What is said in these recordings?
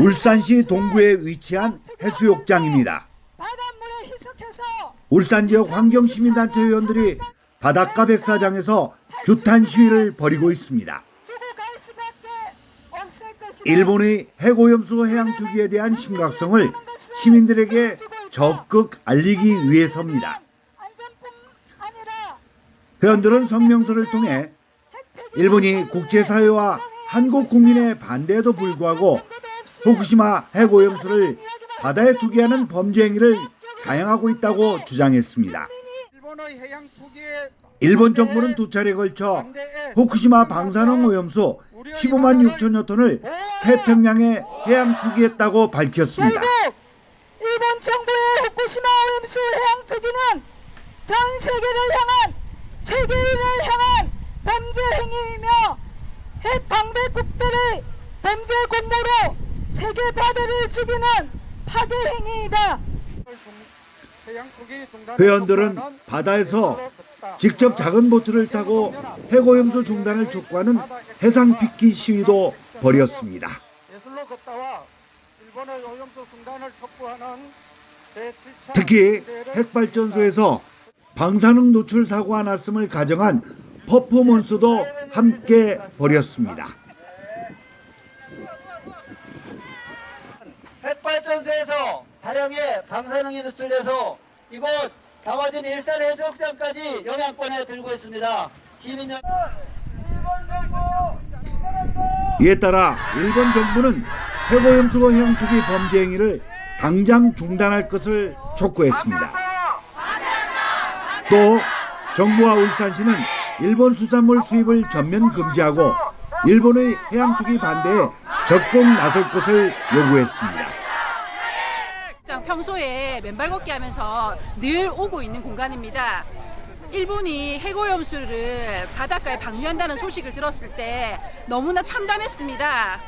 울산시 동구에 위치한 해수욕장입니다. 울산 지역 환경시민단체 회원들이 바닷가 백사장에서 규탄 시위를 벌이고 있습니다. 일본의 해고염수 해양 투기에 대한 심각성을 시민들에게 적극 알리기 위해서입니다. 회원들은 성명서를 통해 일본이 국제사회와 한국 국민의 반대에도 불구하고 후쿠시마 해고염수를 바다에 투기하는 범죄 행위를 자행하고 있다고 주장했습니다. 일본 정부는 두 차례에 걸쳐 후쿠시마 방사능 오염수 15만 6천여 톤을 태평양에 해양 투기했다고 밝혔습니다. 일본 정부의 후쿠시마 오염수 해양 투기는 전 세계를 향한 세계인을 향한 범죄 행위이며 핵 방배 국들의 범죄 공모로 세계 바다를 죽이는 파괴 행위이다. 회원들은 바다에서 직접 작은 보트를 타고 해고염수 중단을 촉구하는 해상 피키 시위도 벌였습니다. 예술로 걷다와 일본의 오염수 중단을 촉구하는 제7차 특히 핵발전소에서 방사능 노출 사고가 났음을 가정한 퍼포먼스도 함께 벌였습니다. 핵발전소에서 다량의 방사능이 누출돼서 이곳 강화진 일산 해수욕장까지 영향권에 들고 있습니다. 이에 따라 일본 정부는 해고염수 해양 투기 범죄 행위를 당장 중단할 것을 촉구했습니다. 또 정부와 울산시는 일본 수산물 수입을 전면 금지하고 일본의 해양 투기 반대에 적극 나설 것을 요구했습니다. 장 평소에 맨발 걷기 하면서 늘 오고 있는 공간입니다. 일본이 해고염수를 바닷가에 방류한다는 소식을 들었을 때 너무나 참담했습니다.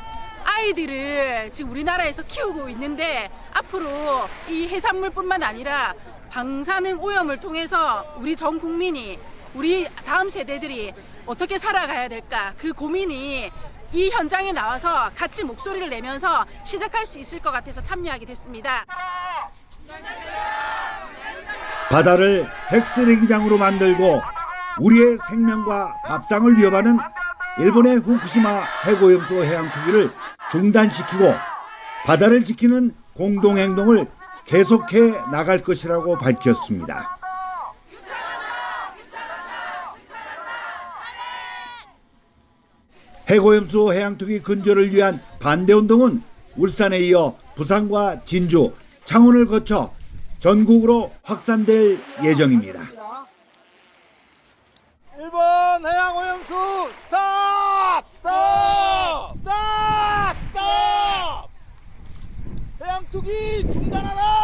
아이들을 지금 우리나라에서 키우고 있는데 앞으로 이 해산물뿐만 아니라 방사능 오염을 통해서 우리 전 국민이 우리 다음 세대들이 어떻게 살아가야 될까 그 고민이 이 현장에 나와서 같이 목소리를 내면서 시작할 수 있을 것 같아서 참여하게 됐습니다. 바다를 핵쓰레기장으로 만들고 우리의 생명과 밥상을 위협하는 일본의 후쿠시마 해고염수 해양 투기를 중단시키고 바다를 지키는 공동행동을 계속해 나갈 것이라고 밝혔습니다. 해고염수 해양 투기 근절을 위한 반대 운동은 울산에 이어 부산과 진주, 창원을 거쳐 전국으로 확산될 예정입니다. 일본 해양 오염수 스탑! 스탑! 스탑! 스탑! 해양 투기 중단하라!